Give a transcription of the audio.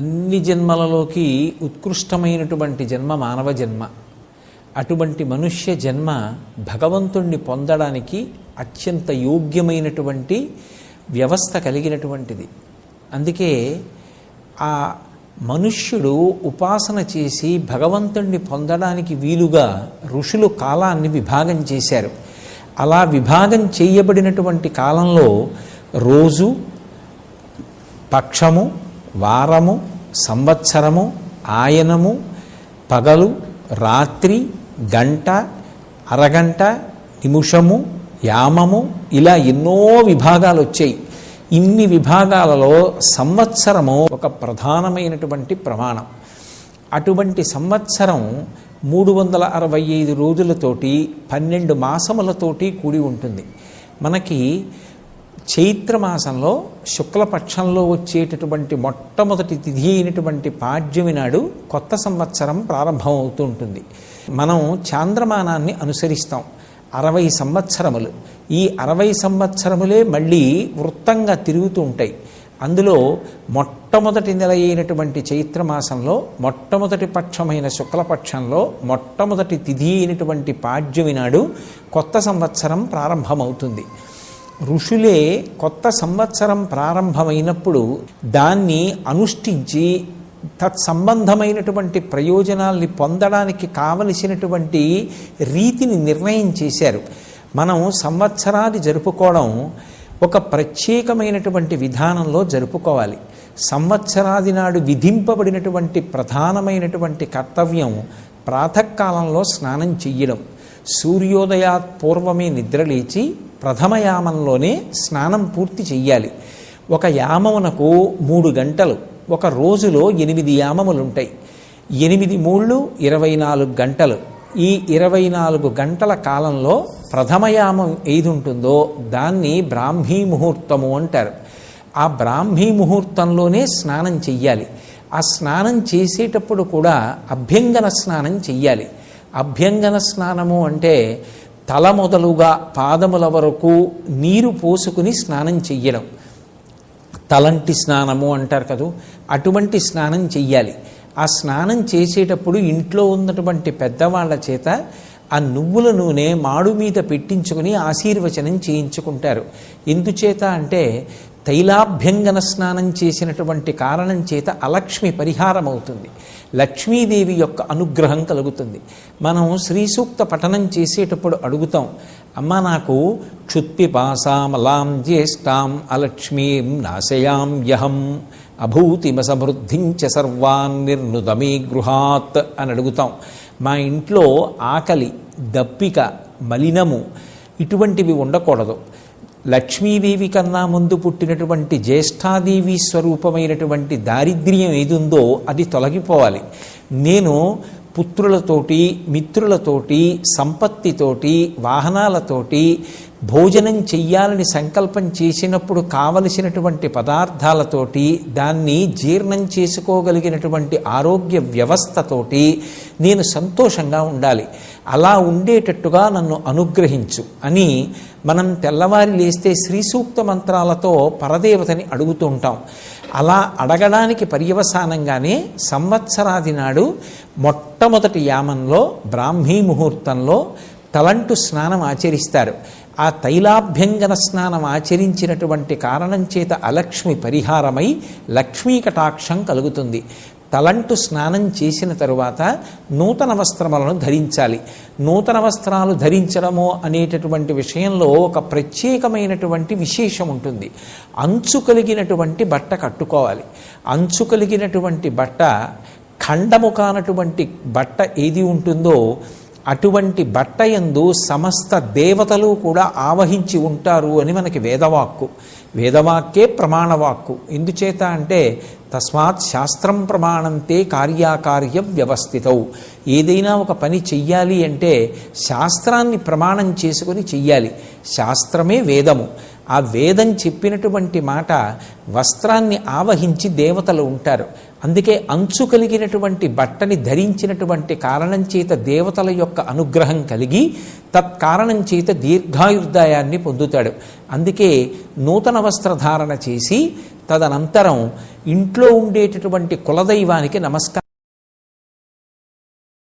అన్ని జన్మలలోకి ఉత్కృష్టమైనటువంటి జన్మ మానవ జన్మ. అటువంటి మనుష్య జన్మ భగవంతుణ్ణి పొందడానికి అత్యంత యోగ్యమైనటువంటి వ్యవస్థ కలిగినటువంటిది. అందుకే ఆ మనుష్యుడు ఉపాసన చేసి భగవంతుణ్ణి పొందడానికి వీలుగా ఋషులు కాలాన్ని విభాగం చేశారు. అలా విభాగం చేయబడినటువంటి కాలంలో రోజు పక్షము వారము సంవత్సరము ఆయనము పగలు రాత్రి గంట అరగంట నిమిషము యామము ఇలా ఎన్నో విభాగాలు వచ్చాయి. ఇన్ని విభాగాలలో సంవత్సరము ఒక ప్రధానమైనటువంటి ప్రమాణం. అటువంటి సంవత్సరం మూడు వందల అరవై ఐదు రోజులతోటి పన్నెండు మాసములతోటి కూడి ఉంటుంది. మనకి చైత్రమాసంలో శుక్లపక్షంలో వచ్చేటటువంటి మొట్టమొదటి తిథి అయినటువంటి పాడ్యమి నాడు కొత్త సంవత్సరం ప్రారంభం అవుతూ ఉంటుంది. మనం చాంద్రమానాన్ని అనుసరిస్తాం. అరవై సంవత్సరములు. ఈ అరవై సంవత్సరములే మళ్ళీ వృత్తంగా తిరుగుతూ ఉంటాయి. అందులో మొట్టమొదటి నెల అయినటువంటి చైత్రమాసంలో మొట్టమొదటి పక్షమైన శుక్లపక్షంలో మొట్టమొదటి తిథి అయినటువంటి పాడ్యమి నాడు కొత్త సంవత్సరం ప్రారంభమవుతుంది. ఋషులే కొత్త సంవత్సరం ప్రారంభమైనప్పుడు దాన్ని అనుష్ఠించి తత్సంబంధమైనటువంటి ప్రయోజనాల్ని పొందడానికి కావలసినటువంటి రీతిని నిర్ణయం చేశారు. మనం సంవత్సరాది జరుపుకోవడం ఒక ప్రత్యేకమైనటువంటి విధానంలో జరుపుకోవాలి. సంవత్సరాది నాడు విధింపబడినటువంటి ప్రధానమైనటువంటి కర్తవ్యం ప్రాతకాలంలో స్నానం చెయ్యడం. సూర్యోదయాత్ పూర్వమే నిద్రలేచి ప్రథమ యామంలోనే స్నానం పూర్తి చెయ్యాలి. ఒక యామమునకు మూడు గంటలు. ఒక రోజులో ఎనిమిది యామములు ఉంటాయి ఎనిమిది మూళ్ళు ఇరవై నాలుగు గంటలు. ఈ ఇరవై నాలుగు గంటల కాలంలో ప్రథమయామం ఏది ఉంటుందో దాన్ని బ్రాహ్మీ ముహూర్తము అంటారు. ఆ బ్రాహ్మీ ముహూర్తంలోనే స్నానం చెయ్యాలి. ఆ స్నానం చేసేటప్పుడు కూడా అభ్యంగన స్నానం చెయ్యాలి. అభ్యంగన స్నానము అంటే తల మొదలుగా పాదముల వరకు నీరు పోసుకుని స్నానం చెయ్యడం. తలంటి స్నానము అంటారు కదూ అటువంటి స్నానం చెయ్యాలి. ఆ స్నానం చేసేటప్పుడు ఇంట్లో ఉన్నటువంటి పెద్దవాళ్ళ చేత ఆ నువ్వుల నూనె మాడు మీద పెట్టించుకుని ఆశీర్వచనం చేయించుకుంటారు. ఎందుచేత అంటే తైలాభ్యంగన స్నానం చేసినటువంటి కారణం చేత అలక్ష్మి పరిహారం అవుతుంది లక్ష్మీదేవి యొక్క అనుగ్రహం కలుగుతుంది. మనం శ్రీ సూక్త పఠనం చేసేటప్పుడు అడుగుతాం అమ్మ నాకు క్షుత్పిపాసామలాం జ్యేష్టాం అలక్ష్మీం నాశయాం యహం అభూతిమసమృద్ధించ సర్వాన్ నిర్నుదమీ గృహాత్ అని అడుగుతాం. మా ఇంట్లో ఆకలి దప్పిక మలినము ఇటువంటివి ఉండకూడదు. లక్ష్మీదేవి కన్నా ముందు పుట్టినటువంటి జ్యేష్ఠాదేవి స్వరూపమైనటువంటి దారిద్ర్యం ఏదుందో అది తొలగిపోవాలి. నేను పుత్రులతోటి మిత్రులతోటి సంపత్తితోటి వాహనాలతోటి భోజనం చెయ్యాలని సంకల్పం చేసినప్పుడు కావలసినటువంటి పదార్థాలతోటి దాన్ని జీర్ణం చేసుకోగలిగినటువంటి ఆరోగ్య వ్యవస్థతోటి నేను సంతోషంగా ఉండాలి. అలా ఉండేటట్టుగా నన్ను అనుగ్రహించు అని మనం తెల్లవారి లేస్తే శ్రీ సూక్త మంత్రాలతో పరదేవతని అడుగుతూ ఉంటాం. అలా అడగడానికి పర్యవసానంగానే సంవత్సరాది నాడు మొట్టమొదటి యామంలో బ్రాహ్మీ ముహూర్తంలో తలంటు స్నానం ఆచరిస్తారు. ఆ తైలాభ్యంగన స్నానం ఆచరించినటువంటి కారణం చేత అలక్ష్మి పరిహారమై లక్ష్మీ కటాక్షం కలుగుతుంది. తలంటు స్నానం చేసిన తరువాత నూతన వస్త్రములను ధరించాలి. నూతన వస్త్రాలు ధరించడము అనేటటువంటి విషయంలో ఒక ప్రత్యేకమైనటువంటి విశేషం ఉంటుంది. అంచు కలిగినటువంటి బట్ట కట్టుకోవాలి. అంచు కలిగినటువంటి బట్ట ఖండము కానటువంటి బట్ట ఏది ఉంటుందో అటువంటి బట్ట ఎందు సమస్త దేవతలు కూడా ఆవహించి ఉంటారు అని మనకి వేదవాక్కు. వేదవాక్కే ప్రమాణవాక్కు. ఎందుచేత అంటే తస్మాత్ శాస్త్రం ప్రమాణంతే కార్యాకార్య వ్యవస్థితవు ఏదైనా ఒక పని చెయ్యాలి అంటే శాస్త్రాన్ని ప్రమాణం చేసుకుని చెయ్యాలి. శాస్త్రమే వేదము. ఆ వేదం చెప్పినటువంటి మాట వస్త్రాన్ని ఆవహించి దేవతలు ఉంటారు. అందుకే అంచు కలిగినటువంటి బట్టని ధరించినటువంటి కారణం చేత దేవతల యొక్క అనుగ్రహం కలిగి తత్కారణం చేత దీర్ఘాయుర్దాయాన్ని పొందుతాడు. అందుకే నూతన వస్త్రధారణ చేసి తదనంతరం ఇంట్లో ఉండేటటువంటి కులదైవానికి నమస్కారం